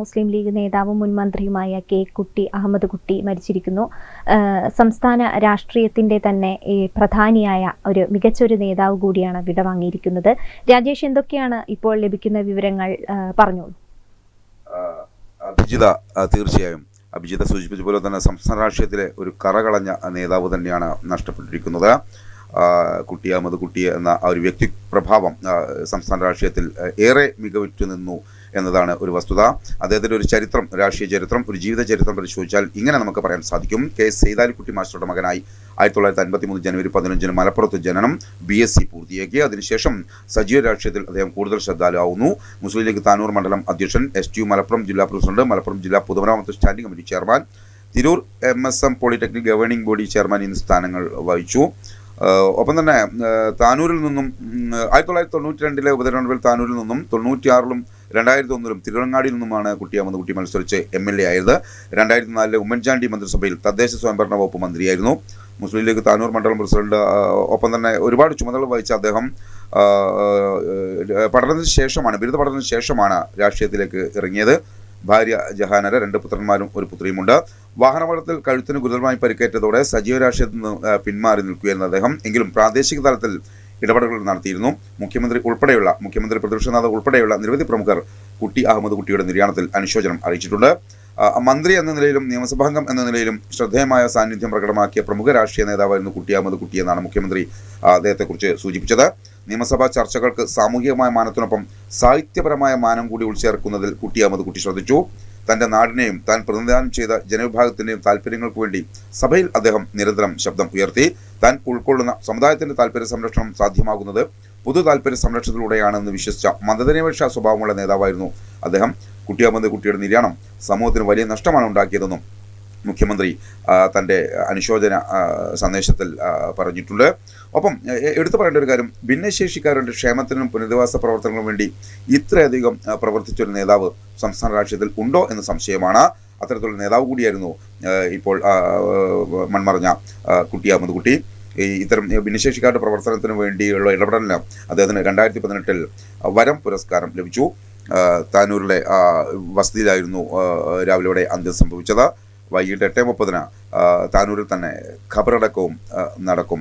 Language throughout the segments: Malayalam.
മുസ്ലിം ലീഗ് നേതാവും മുൻ മന്ത്രിയുമായ കെ കുട്ടി അഹമ്മദ് കുട്ടി മരിച്ചിരിക്കുന്നു. സംസ്ഥാന രാഷ്ട്രീയത്തിന്റെ തന്നെ ഈ പ്രധാനിയായ ഒരു മികച്ചൊരു നേതാവ് കൂടിയാണ് വിടവാങ്ങിയിരിക്കുന്നത്. രാജേഷ് എന്തൊക്കെയാണ് ഇപ്പോൾ ലഭിക്കുന്ന വിവരങ്ങൾ പറഞ്ഞു? പറഞ്ഞോളൂ അഭിജിത തീർച്ചയായും. അഭിജിത സൂചിപ്പിച്ച പോലെ തന്നെ സംസ്ഥാന രാഷ്ട്രീയത്തിലെ ഒരു കറകളഞ്ഞ നേതാവ് തന്നെയാണ് നഷ്ടപ്പെട്ടിരിക്കുന്നത്. കുട്ടി അഹമ്മദ് കുട്ടി എന്ന ഒരു വ്യക്തി പ്രഭാവം സംസ്ഥാന രാഷ്ട്രീയത്തിൽ ഏറെ മികവുറ്റു നിന്നു എന്നതാണ് ഒരു വസ്തുത. അദ്ദേഹത്തിന്റെ ഒരു ചരിത്രം രാഷ്ട്രീയ ചരിത്രം ഒരു ജീവിത ചരിത്രം പരിശോധിച്ചാൽ ഇങ്ങനെ നമുക്ക് പറയാൻ സാധിക്കും. കെ. എസ് സെയ്താലിക്കുട്ടി മാസ്റ്ററുടെ മകനായി ആയിരത്തി തൊള്ളായിരത്തി അൻപത്തി മൂന്ന് ജനുവരി പതിനഞ്ചിന് മലപ്പുറത്ത് ജനനം ബി എസ് സി പൂർത്തിയാക്കി. അതിനുശേഷം സജീവ രാഷ്ട്രീയത്തിൽ അദ്ദേഹം കൂടുതൽ ശ്രദ്ധാലുവാകുന്നു. മുസ്ലിം ലീഗ് താനൂർ മണ്ഡലം അധ്യക്ഷൻ എസ് ടി യു മലപ്പുറം ജില്ലാ പ്രസിഡന്റ് മലപ്പുറം ജില്ലാ പൊതുമരാമത്ത് standing committee chairman Tirur M S M polytechnic governing body chairman എന്നീ സ്ഥാനങ്ങൾ വഹിച്ചു. ഒപ്പം തന്നെ താനൂരിൽ നിന്നും ആയിരത്തി തൊള്ളായിരത്തി തൊണ്ണൂറ്റി രണ്ടിലെ ഉപതെരഞ്ഞെടുപ്പിൽ താനൂരിൽ നിന്നും തൊണ്ണൂറ്റിയാറിലും രണ്ടായിരത്തി ഒന്നിലും തിരുവങ്ങാടിയിൽ നിന്നുമാണ് കുട്ടി അഹമ്മദ് കുട്ടി മത്സരിച്ച് എം എൽ എ ആയത്. രണ്ടായിരത്തി നാലിലെ ഉമ്മൻചാണ്ടി മന്ത്രിസഭയിൽ തദ്ദേശ സ്വയംഭരണ വകുപ്പ് മന്ത്രിയായിരുന്നു. മുസ്ലിം ലീഗ് താനൂർ മണ്ഡലം പ്രസിഡന്റ് ഒപ്പം തന്നെ ഒരുപാട് ചുമതല വഹിച്ച അദ്ദേഹം പഠനത്തിന് ശേഷമാണ് ബിരുദ പഠനത്തിന് ശേഷമാണ് രാഷ്ട്രീയത്തിലേക്ക് ഇറങ്ങിയത്. ഭാര്യ ജഹാനര രണ്ട് പുത്രന്മാരും ഒരു പുത്രിയുമുണ്ട്. വാഹനപകടത്തിൽ കഴുത്തിന് ഗുരുതരമായി പരിക്കേറ്റതോടെ സജീവ രാഷ്ട്രീയത്തിൽ നിന്ന് പിന്മാറി നിൽക്കുകയായിരുന്നു അദ്ദേഹം. എങ്കിലും പ്രാദേശിക തലത്തിൽ ഇടപെടലുകൾ നടത്തിയിരുന്നു. മുഖ്യമന്ത്രി ഉൾപ്പെടെയുള്ള മുഖ്യമന്ത്രി പ്രതിപക്ഷ നേതാവ് ഉൾപ്പെടെയുള്ള നിരവധി പ്രമുഖർ കുട്ടി അഹമ്മദ് കുട്ടിയുടെ നിര്യാണത്തിൽ അനുശോചനം അറിയിച്ചിട്ടുണ്ട്. മന്ത്രി എന്ന നിലയിലും നിയമസഭാംഗം എന്ന നിലയിലും ശ്രദ്ധേയമായ സാന്നിധ്യം പ്രകടമാക്കിയ പ്രമുഖ രാഷ്ട്രീയ നേതാവായിരുന്നു കുട്ടി അഹമ്മദ് കുട്ടി എന്നാണ് മുഖ്യമന്ത്രി അദ്ദേഹത്തെക്കുറിച്ച് സൂചിപ്പിച്ചത്. നിയമസഭാ ചർച്ചകൾക്ക് സാമൂഹികമായ മാനത്തിനൊപ്പം സാഹിത്യപരമായ മാനം കൂടി ഉൾച്ചേർക്കുന്നതിൽ കുട്ടി അഹമ്മദ് കുട്ടി ശ്രദ്ധിച്ചു. തന്റെ നാടിനെയും താൻ പ്രതിനിധാനം ചെയ്ത ജനവിഭാഗത്തിന്റെയും താല്പര്യങ്ങൾക്ക് വേണ്ടി സഭയിൽ അദ്ദേഹം നിരന്തരം ശബ്ദം ഉയർത്തി. താൻ ഉൾക്കൊള്ളുന്ന സമുദായത്തിന്റെ താല്പര്യ സംരക്ഷണം സാധ്യമാകുന്നത് പൊതു താല്പര്യ സംരക്ഷണത്തിലൂടെയാണെന്ന് വിശ്വസിച്ച മതനിരപേക്ഷ സ്വഭാവമുള്ള നേതാവായിരുന്നു അദ്ദേഹം. കുട്ടി അഹമ്മദ് കുട്ടിയുടെ നിര്യാണം സമൂഹത്തിന് വലിയ നഷ്ടമാണ് ഉണ്ടാക്കിയതെന്നും മുഖ്യമന്ത്രി തന്റെ അനുശോചന സന്ദേശത്തിൽ പറഞ്ഞിട്ടുണ്ട്. ഒപ്പം എടുത്തു പറയേണ്ട ഒരു കാര്യം ഭിന്നശേഷിക്കാരുടെ ക്ഷേമത്തിനും പുനരധിവാസ പ്രവർത്തനങ്ങളും വേണ്ടി ഇത്രയധികം പ്രവർത്തിച്ചൊരു നേതാവ് സംസ്ഥാന രാഷ്ട്രീയത്തിൽ ഉണ്ടോ എന്ന സംശയമാണ്. അത്തരത്തിലുള്ള നേതാവ് കൂടിയായിരുന്നു ഇപ്പോൾ മൺമറഞ്ഞ കുട്ടി അഹമ്മദ് കുട്ടി ഈ ഇത്തരം ഭിന്നശേഷിക്കാരുടെ പ്രവർത്തനത്തിന് വേണ്ടിയുള്ള ഇടപെടലിന് അദ്ദേഹത്തിന് രണ്ടായിരത്തി പതിനെട്ടിൽ വരം പുരസ്കാരം ലഭിച്ചു. താനൂരിലെ വസതിയിലായിരുന്നു രാവിലെ രാവിലെയോടെ അന്ത്യം സംഭവിച്ചത്. വൈകിട്ട് എട്ട് മുപ്പതിന് താനൂരിൽ തന്നെ ഖബറടക്കവും നടക്കും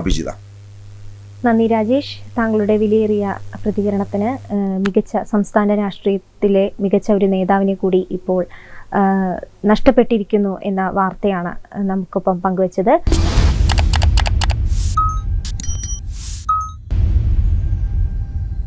അഭിജിത. നന്ദി രാജേഷ്. താങ്കളുടെ വിലയേറിയ പ്രതികരണത്തിന് മികച്ച സംസ്ഥാന രാഷ്ട്രീയത്തിലെ മികച്ച ഒരു നേതാവിനെ കൂടി ഇപ്പോൾ നഷ്ടപ്പെട്ടിരിക്കുന്നു എന്ന വാർത്തയാണ് നമുക്കൊപ്പം പങ്കുവച്ചത്.